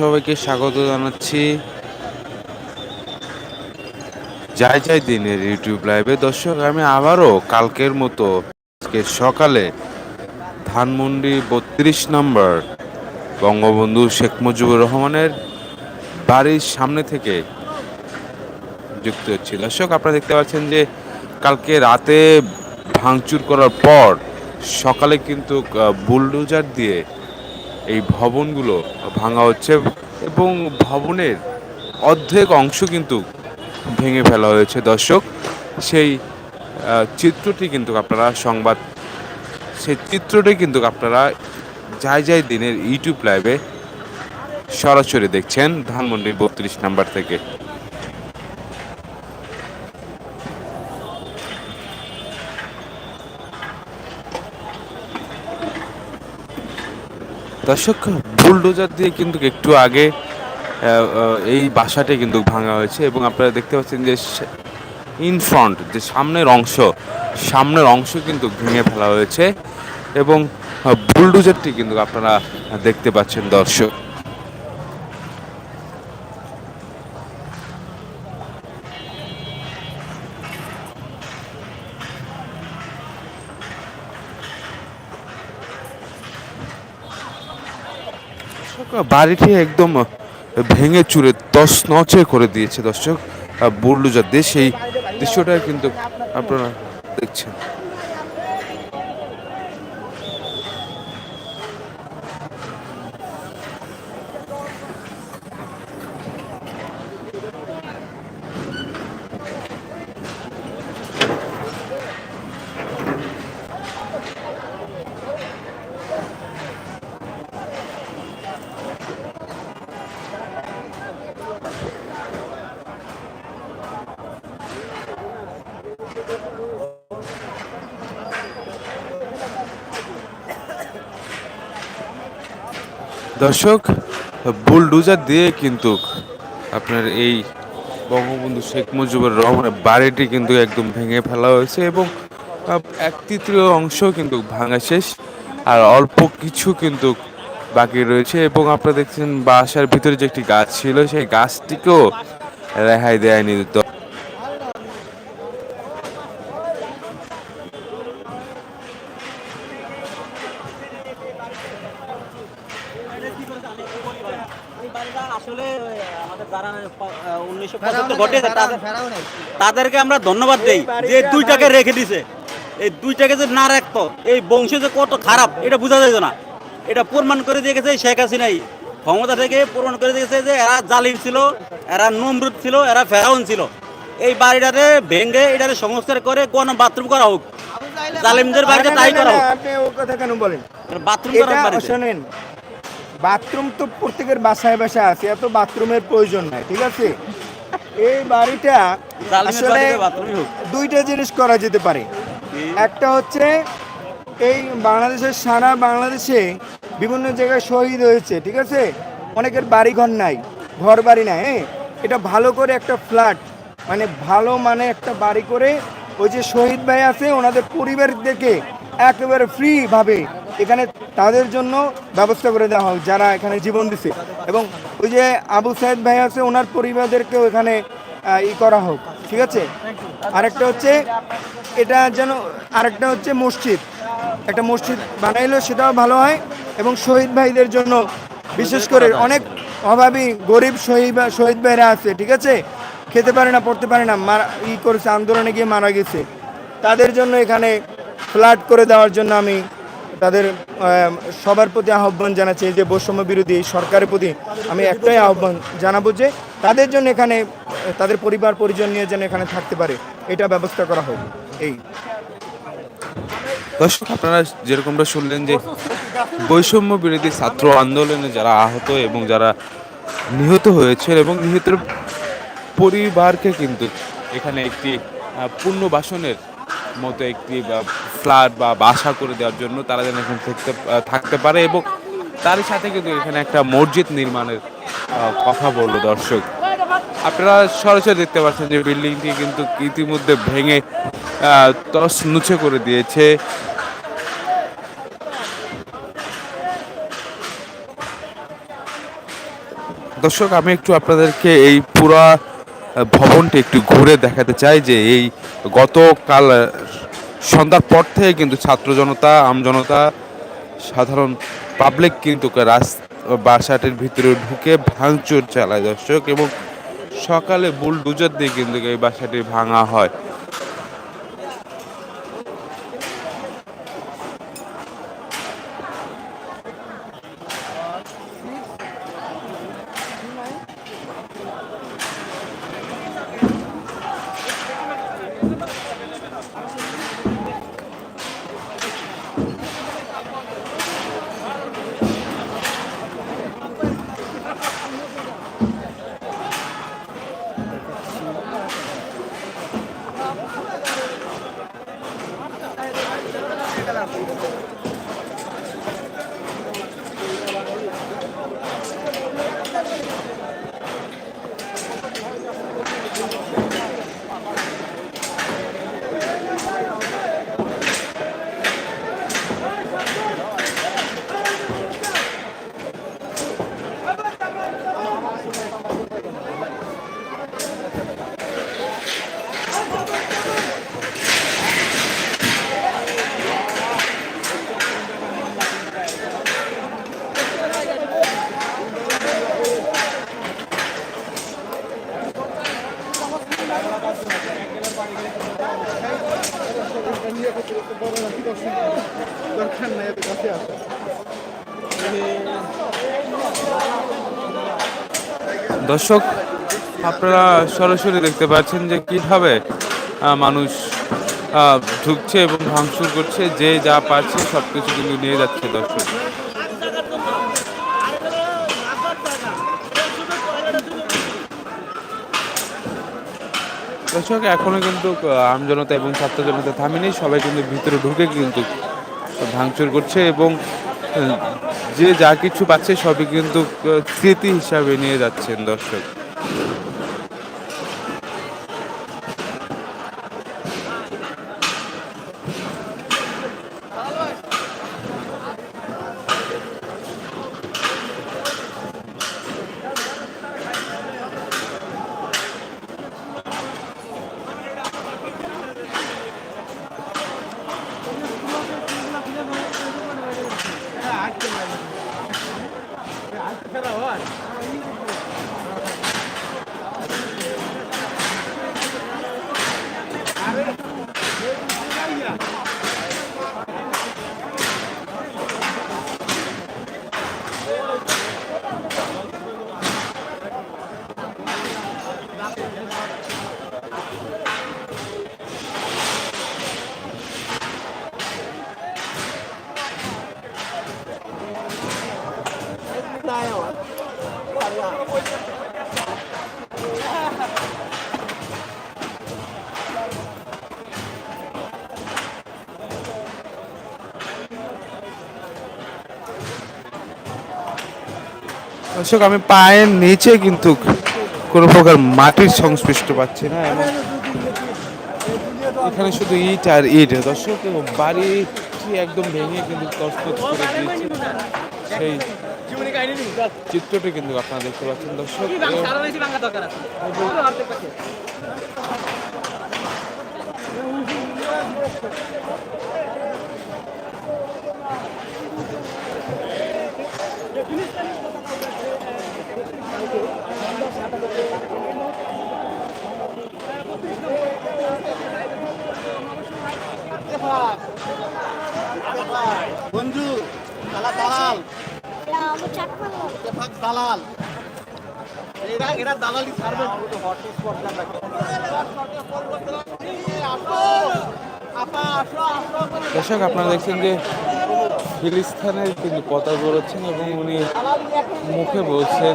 সবাইকে স্বাগত জানাচ্ছি। যাই যাই দিনের ইউটিউব লাইভে। দর্শক, আমি আবারও কালকের মতো আজকে সকালে ধানমন্ডি বত্রিশ নম্বর বঙ্গবন্ধু শেখ মুজিবুর রহমানের বাড়ির সামনে থেকে যুক্ত হচ্ছি। দর্শক, আপনারা দেখতে পাচ্ছেন যে কালকে রাতে ভাঙচুর করার পর সকালে কিন্তু বুলডোজার দিয়ে এই ভবনগুলো ভাঙা হচ্ছে এবং ভবনের অর্ধেক অংশ কিন্তু ভেঙে ফেলা হয়েছে। দর্শক, সেই চিত্রটি কিন্তু আপনারা সংবাদ, সেই চিত্রটি কিন্তু আপনারা যাই যাই দিনের ইউটিউব লাইভে সরাসরি দেখছেন ধানমন্ডি বত্রিশ নাম্বার থেকে। দর্শক, বুলডোজার দিয়ে কিন্তু একটু আগে এই বাসাটি কিন্তু ভাঙা হয়েছে এবং আপনারা দেখতে পাচ্ছেন যে ইন ফ্রন্ট যে সামনের অংশ সামনের অংশ কিন্তু ভেঙে ফেলা হয়েছে এবং বুলডোজারটি কিন্তু আপনারা দেখতে পাচ্ছেন দর্শক। বাড়িটি একদম ভেঙে চুরে তস নচে করে দিয়েছে দর্শক। বুলডোজার দেশ সেই দৃশ্যটা কিন্তু আপনারা দেখছেন। দর্শক, বুলডোজার দিয়ে কিন্তু আপনার এই বঙ্গবন্ধু শেখ মুজিবুর রহমানের বাড়িটি কিন্তু একদম ভেঙে ফেলা হয়েছে এবং এক তৃতীয় অংশ কিন্তু ভাঙা শেষ, আর অল্প কিছু কিন্তু বাকি রয়েছে এবং আপনারা দেখছেন বাসার ভিতরে যে একটি গাছ ছিল, সেই গাছটিকেও রেহাই দেয়নি। তাদেরকে আমরা ধন্যবাদ দেই যে দুইটাকে রেখে দিছে। এই দুইটাকে যে না রাখতো এই বংশ যে কত খারাপ এটা বোঝা যায় না। এটা প্রমাণ করে দিয়ে গেছে শেখ হাসিনাই। ক্ষমতা থেকে প্রমাণ করে দিয়েছে যে এরা জালিম ছিল এরা নমরুদ ছিল এরা ফেরাউন ছিল। এই বাড়িটাতে ভেঙে এটাতে সংস্কার করে কোন বাথরুম করা হোক। জালিমদের বাড়িতে তাই করা হোক। আপনি ও কথা কেন বলেন? বাথরুম করা হোক এটা শোনেন বাথরুম তো প্রত্যেকের বাসায় বাসায় আছে এত বাথরুমের প্রয়োজন নাই ঠিক আছে? এই বাড়িটা আসলে দুইটা জিনিস করা যেতে পারে। একটা হচ্ছে এই বাংলাদেশের সারা বাংলাদেশে বিভিন্ন জায়গায় শহীদ হয়েছে ঠিক আছে? অনেকের বাড়ি ঘর নাই ঘর বাড়ি নাই হ্যাঁ? এটা ভালো করে একটা ফ্ল্যাট মানে ভালো মানে একটা বাড়ি করে ওই যে শহীদ ভাই আছে ওনাদের পরিবারদেরকে একেবারে ফ্রিভাবে এখানে তাদের জন্য ব্যবস্থা করে দেওয়া হোক যারা এখানে জীবন দিছে। এবং ওই যে আবু সাইদ ভাই আছে, ওনার পরিবারদেরকেও এখানে ই করা হোক, ঠিক আছে? আরেকটা হচ্ছে, এটা যেন, আরেকটা হচ্ছে মসজিদ। একটা মসজিদ বানাইলো সেটাও ভালো হয়, এবং শহীদ ভাইদের জন্য বিশেষ করে অনেক অভাবী, গরিব শহীদ শহীদ ভাইরা আছে, ঠিক আছে? খেতে পারে না, পড়তে পারে না, মারা, ই করেছে, আন্দোলনে গিয়ে মারা গেছে। তাদের জন্য এখানে ফ্ল্যাট করে দেওয়ার জন্য আমি তাদের সবার প্রতি আহ্বান জানাচ্ছি যে বৈষম্য বিরোধী সরকারের প্রতি আমি একটাই আহ্বান জানাব যে তাদের জন্য এখানে তাদের পরিবার পরিজন নিয়ে যেন এখানে থাকতে পারে এটা ব্যবস্থা করা হোক এই। দর্শক আপনারা যেরকমটা শুনলেন যে বৈষম্য বিরোধী ছাত্র আন্দোলনে যারা আহত এবং যারা নিহত হয়েছে এবং নিহতের পরিবারকে কিন্তু এখানে একটি আহ, পুনর্বাসনের মতো একটি ফ্ল্যাট বা বাসা করে দেওয়ার জন্য তারা যেন এখানে থাকতে থাকতে পারে এবং তার সাথে কিন্তু এখানে একটা মসজিদ নির্মাণের কথা বলল দর্শক। আপনারা সরাসরি দেখতে পাচ্ছেন যে বিল্ডিংটি কিন্তু ইতিমধ্যে ভেঙে তস নুছে করে দিয়েছে। দর্শক, আমি একটু আপনাদেরকে এই পুরা ভবনটি একটু ঘুরে দেখাতে চাই যে এই গতকাল সন্ধ্যার পর থেকে কিন্তু ছাত্র জনতা আমজনতা সাধারণ পাবলিক কিন্তু বাসাটির ভিতরে ঢুকে ভাঙচুর চালায় দর্শক এবং সকালে বুলডুজার দিয়ে কিন্তু এই বাসাটি ভাঙা হয়। দর্শক, আপনারা সরাসরি দেখতে পাচ্ছেন যে কীভাবে মানুষ ঢুকছে এবং ভাঙচুর করছে, যে যা পারছে সব কিছু কিন্তু নিয়ে যাচ্ছে দর্শক। দর্শক, এখনও কিন্তু আমজনতা এবং ছাত্র জনতা থামেনি, সবাই কিন্তু ভিতরে ঢুকে কিন্তু ভাঙচুর করছে এবং যে যা কিছু পাচ্ছে সবই কিন্তু স্মৃতি হিসাবে নিয়ে যাচ্ছেন দর্শক। দর্শক, আমি পায়ের নিচে কিন্তু কোনো প্রকার মাটির সংস্পৃষ্ট পাচ্ছি না এবং এখানে শুধু ইট আর ইট। দর্শক বাড়িটি একদম ভেঙে কিন্তু করে দিয়েছে। সেই চিত্রটি কিন্তু আপনারা দেখতে পাচ্ছেন দর্শক। Thank বন্ধু দালাল। এরা এরা দালালি ছাড়বে দর্শক আপনারা দেখছেন যে ফিলিস্তানের কিন্তু পতাকা বেরোচ্ছেন এবং উনি মুখে বলছেন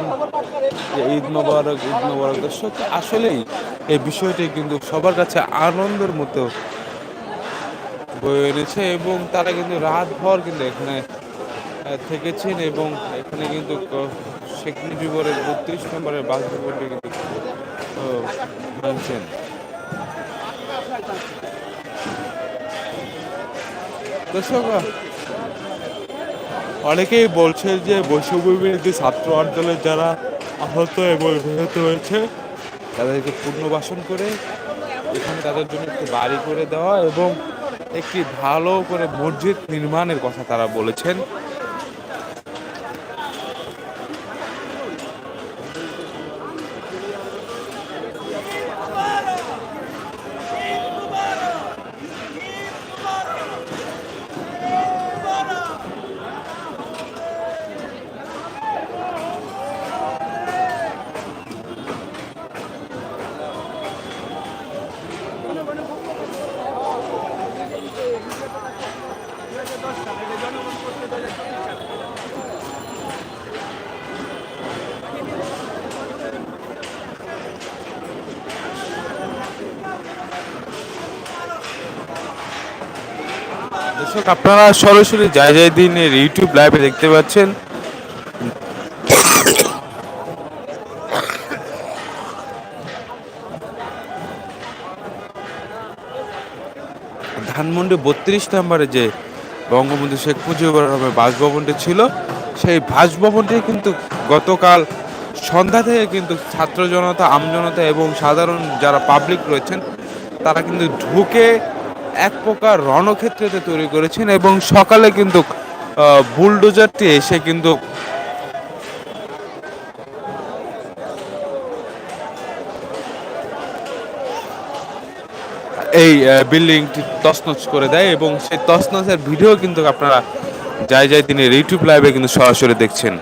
যে ঈদ মোবারক ঈদ মোবারক। দর্শক আসলেই এই বিষয়টি কিন্তু সবার কাছে আনন্দের মতো বয়ে এনেছে এবং তারা কিন্তু রাতভর কিন্তু এখানে থেকেছেন এবং এখানে কিন্তু শেখ মুজিবরের বত্রিশ নম্বরের বাসভবনটি কিন্তু আহ, ভাঙছেন দর্শক অনেকেই বলছে যে বৈষম্য বিরোধী ছাত্র আন্দোলনের যারা আহত এবং নিহত হয়েছে তাদেরকে পুনর্বাসন করে এখানে তাদের জন্য একটি বাড়ি করে দেওয়া এবং একটি ভালো করে মসজিদ নির্মাণের কথা তারা বলেছেন। দর্শক, আপনারা সরাসরি যায় যায় দিনের ইউটিউব লাইভে দেখতে পাচ্ছেন। ধানমন্ডি বত্রিশ নম্বরে যে বঙ্গবন্ধু শেখ মুজিবুর রহমানের বাসভবনটি ছিল, সেই বাসভবনটি কিন্তু গতকাল সন্ধ্যা থেকে কিন্তু ছাত্র জনতা আমজনতা এবং সাধারণ যারা পাবলিক রয়েছেন, তারা কিন্তু ঢুকে এক প্রকার রণক্ষেত্রতে তৈরি করেছেন এবং সকালে কিন্তু বুলডোজারটি এসে কিন্তু এই বিল্ডিংটি তছনছ করে দেয় এবং সেই তছনছের ভিডিও কিন্তু আপনারা যাই যাই তিনি ইউটিউব লাইভে কিন্তু সরাসরি দেখছেন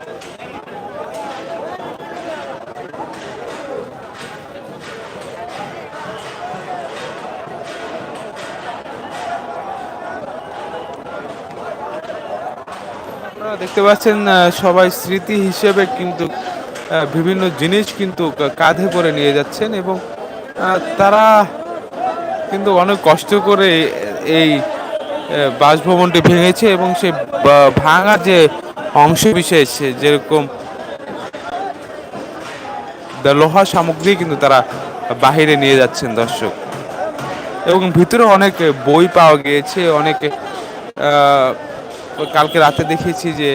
আপনারা দেখতে পাচ্ছেন সবাই স্মৃতি হিসেবে কিন্তু বিভিন্ন জিনিস কিন্তু কাঁধে করে নিয়ে যাচ্ছেন এবং তারা কিন্তু অনেক কষ্ট করে এই বাসভবনটি ভেঙেছে এবং সে ভাঙার যে অংশ বিশেষ যেরকম লোহা সামগ্রী কিন্তু তারা বাহিরে নিয়ে যাচ্ছেন দর্শক। এবং ভিতরে অনেক বই পাওয়া গিয়েছে, অনেক কালকে রাতে দেখেছি যে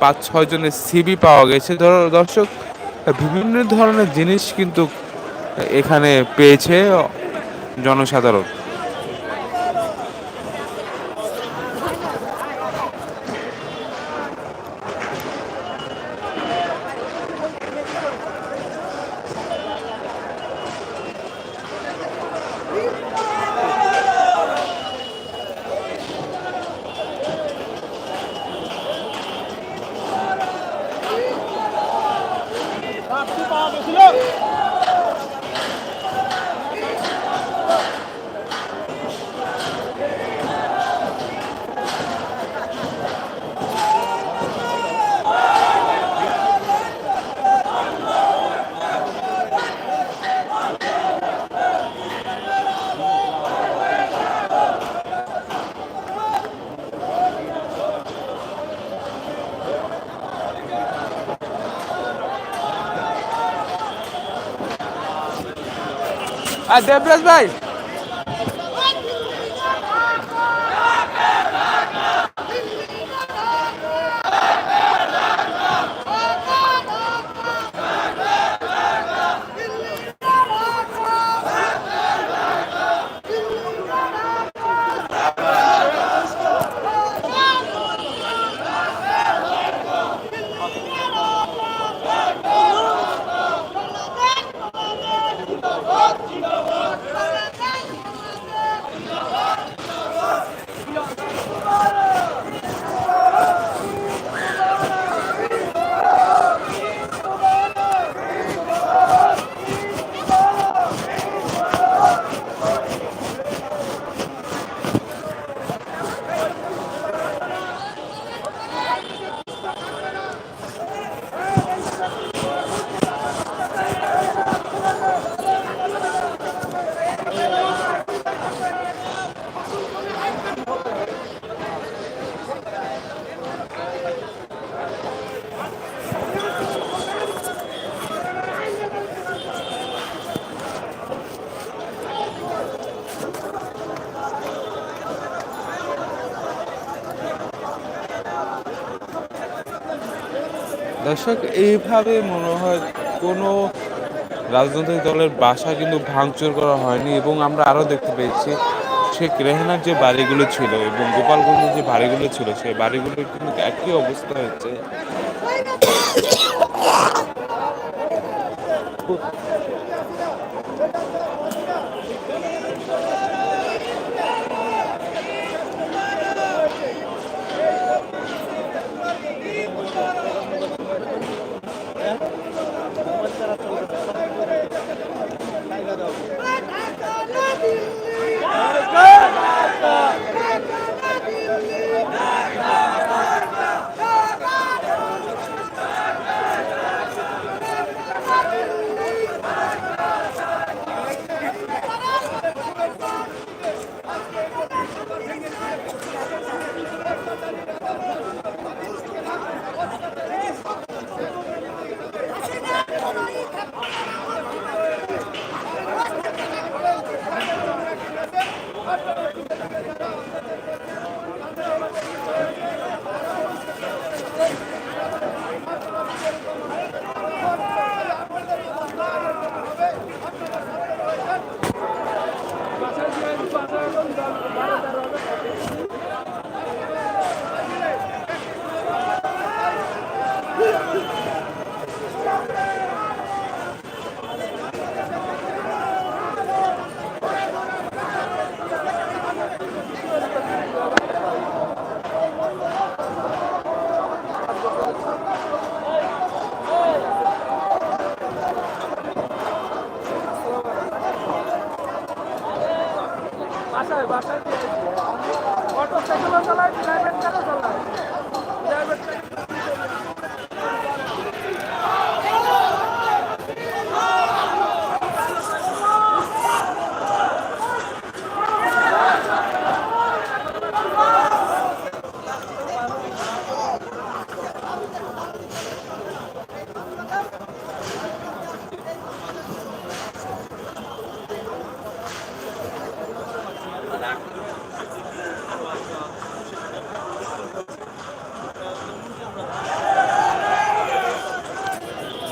পাঁচ, ছয় জনের সিবি পাওয়া গেছে। ধরো, দর্শক, বিভিন্ন ধরনের জিনিস কিন্তু এখানে পেয়েছে জনসাধারণ। আর দেবরাজ দর্শক, এইভাবে মনে হয় কোনো রাজনৈতিক দলের বাসা কিন্তু ভাঙচুর করা হয়নি এবং আমরা আরও দেখতে পেয়েছি, শেখ রেহানার যে বাড়িগুলো ছিল এবং গোপালগঞ্জের যে বাড়িগুলো ছিল, সেই বাড়িগুলোর কিন্তু একই অবস্থা হচ্ছে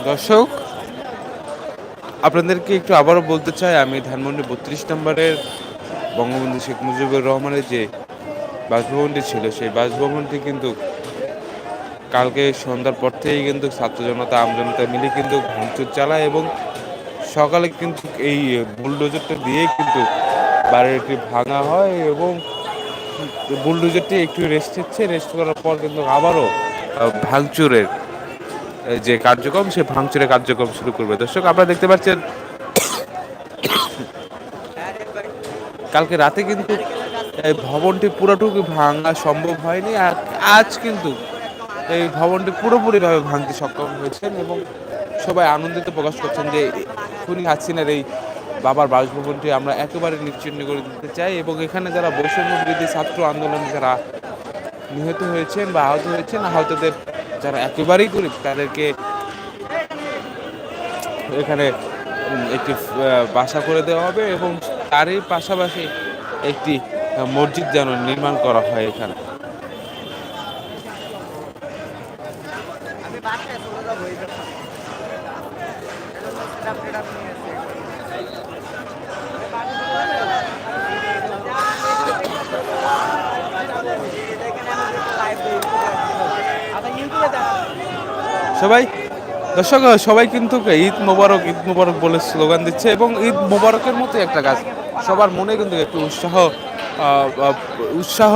দর্শক, আপনাদেরকে একটু আবারও বলতে চাই, আমি ধানমন্ডি বত্রিশ নম্বরের বঙ্গবন্ধু শেখ মুজিবুর রহমানের যে বাসভবনটি ছিল, সেই বাসভবনটি কিন্তু কালকে সন্ধ্যার পর থেকেই কিন্তু ছাত্র জনতা আমজনতা মিলে কিন্তু ভাঙচুর চালায় এবং সকালে কিন্তু এই বুলডোজারটা দিয়েই কিন্তু বাড়িটি ভাঙা হয় এবং বুলডোজারটি একটু রেস্ট হচ্ছে রেস্ট করার পর কিন্তু আবারও ভাঙচুরের যে কার্যক্রম, সে ভাঙচুরের কার্যক্রম শুরু করবে। দর্শক, আপনারা দেখতে পাচ্ছেন, কালকে রাতে কিন্তু, এই ভবনটি পুরোটুকু ভাঙা সম্ভব হয়নি, আর আজ কিন্তু এই ভবনটি পুরোপুরিভাবে ভাঙতে সক্ষম হয়েছেন এবং সবাই আনন্দিত প্রকাশ করছেন যে খুনি হাসিনার এই বাবার বাসভবনটি আমরা একেবারে নিশ্চিন্ন করে দিতে চাই এবং এখানে যারা বৈষম্য বিরোধী ছাত্র আন্দোলনে যারা নিহত হয়েছেন বা আহত হয়েছেন, আহতদের যারা একেবারেই গরিব, তাদেরকে এখানে একটি বাসা করে দেওয়া হবে এবং তারই পাশাপাশি একটি মসজিদ যেন নির্মাণ করা হয় এখানে। সবাই, দর্শক, সবাই কিন্তু ঈদ মোবারক ঈদ মোবারক বলে স্লোগান দিচ্ছে এবং ঈদ মোবারকের মতো একটা কাজ। সবার মনে কিন্তু একটু উৎসাহ উৎসাহ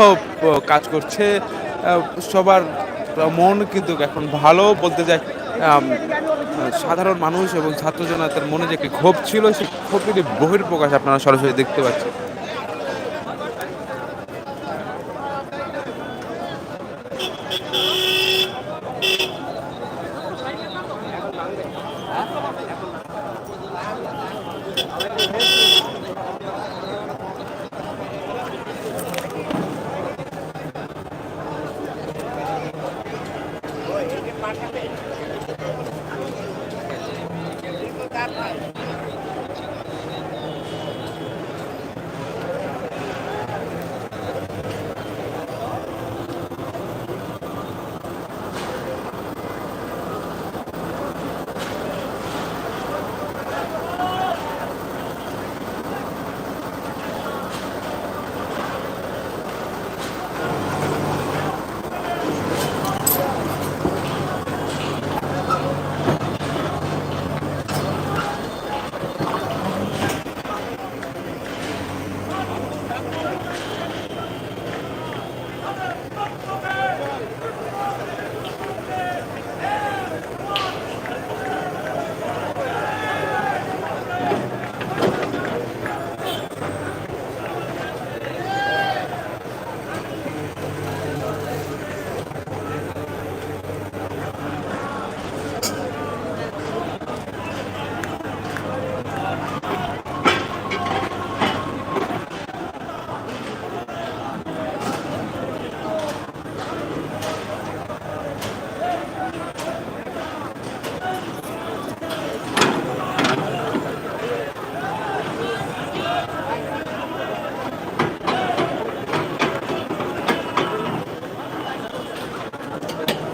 কাজ করছে। সবার মন কিন্তু এখন ভালো বলতে যায় সাধারণ মানুষ এবং ছাত্র জনতার মনে যে একটি ক্ষোভ ছিল, সেই ক্ষোভেরই বহির্প্রকাশ আপনারা সরাসরি দেখতে পাচ্ছেন।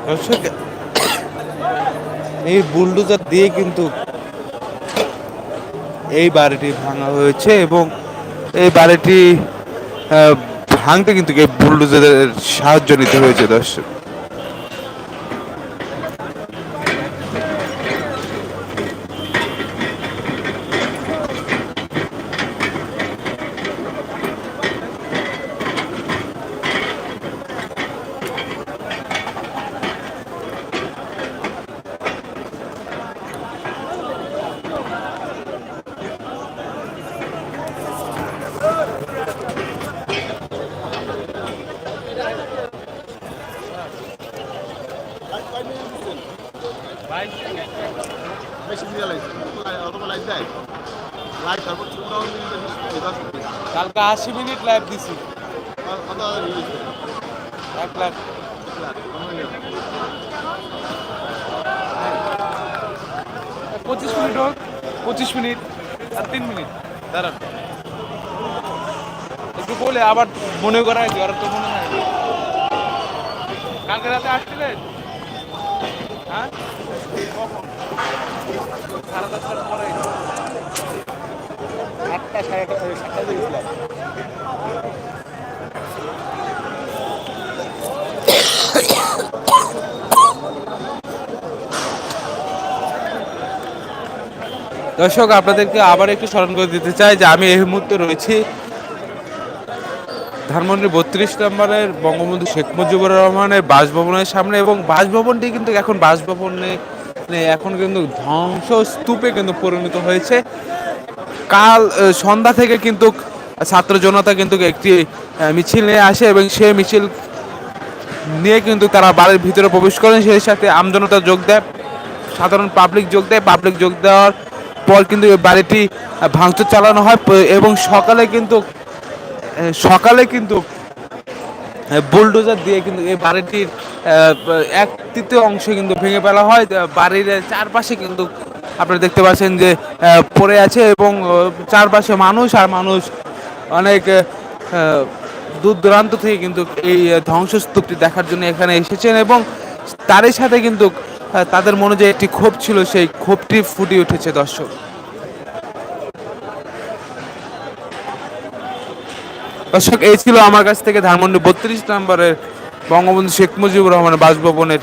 দর্শক, এই বুলডোজার দিয়ে কিন্তু এই বাড়িটি ভাঙা হয়েছে এবং এই বাড়িটি ভাঙতে কিন্তু বুলডোজারের সাহায্য নিতে হয়েছে দর্শক বেশি দিয়ে লাগছে অত লাইট দেয় লাইট সর্বোচ্চ পনেরো মিনিট দশ মিনিট কালকে আশি মিনিট লাইভ দিছি। এক লাখ। পঁচিশ মিনিট হোক, পঁচিশ মিনিট আর তিন মিনিট। দাঁড়ান। একটু বলে আবার মনে করাই দিই ওরা তো মনে হয় কালকে রাতে আসছিলেন? হ্যাঁ? সাড়ে দশটার পরে আটটা সাড়ে সাতটা দর্শক আপনাদেরকে আবার একটু স্মরণ করে দিতে চাই যে আমি এই মুহূর্তে রয়েছি ধানমন্ডি বত্রিশ নম্বরের বঙ্গবন্ধু শেখ মুজিবুর রহমানের বাসভবনের সামনে এবং বাসভবনটি কিন্তু এখন বাসভবনে নেই, এখন কিন্তু ধ্বংস স্তূপে কিন্তু পরিণত হয়েছে। কাল সন্ধ্যা থেকে কিন্তু ছাত্র জনতা কিন্তু একটি মিছিল নিয়ে আসে এবং সেই মিছিল নিয়ে কিন্তু তারা বাড়ির ভিতরে প্রবেশ করেন। সেই সাথে আমজনতা যোগ দেয়, সাধারণ পাবলিক যোগ দেয়। পাবলিক যোগ দেওয়ার পর কিন্তু বাড়িটি ভাঙচুর চালানো হয় এবং সকালে কিন্তু সকালে কিন্তু বুলডোজার দিয়ে কিন্তু এই বাড়িটির এক তৃতীয় অংশ কিন্তু ভেঙে ফেলা হয়। বাড়ির চারপাশে কিন্তু আপনারা দেখতে পাচ্ছেন যে পড়ে আছে এবং চারপাশে মানুষ আর মানুষ অনেক দূর দূরান্ত থেকে কিন্তু এই ধ্বংসস্তূপটি দেখার জন্য এখানে এসেছেন এবং তারই সাথে কিন্তু তাদের মনে যে একটি ক্ষোভ ছিল, সেই ক্ষোভটি ফুটে উঠেছে দর্শক। দর্শক, এই ছিল আমার কাছ থেকে ধানমন্ডি বত্রিশ নম্বরের বঙ্গবন্ধু শেখ মুজিবুর রহমানের বাসভবনের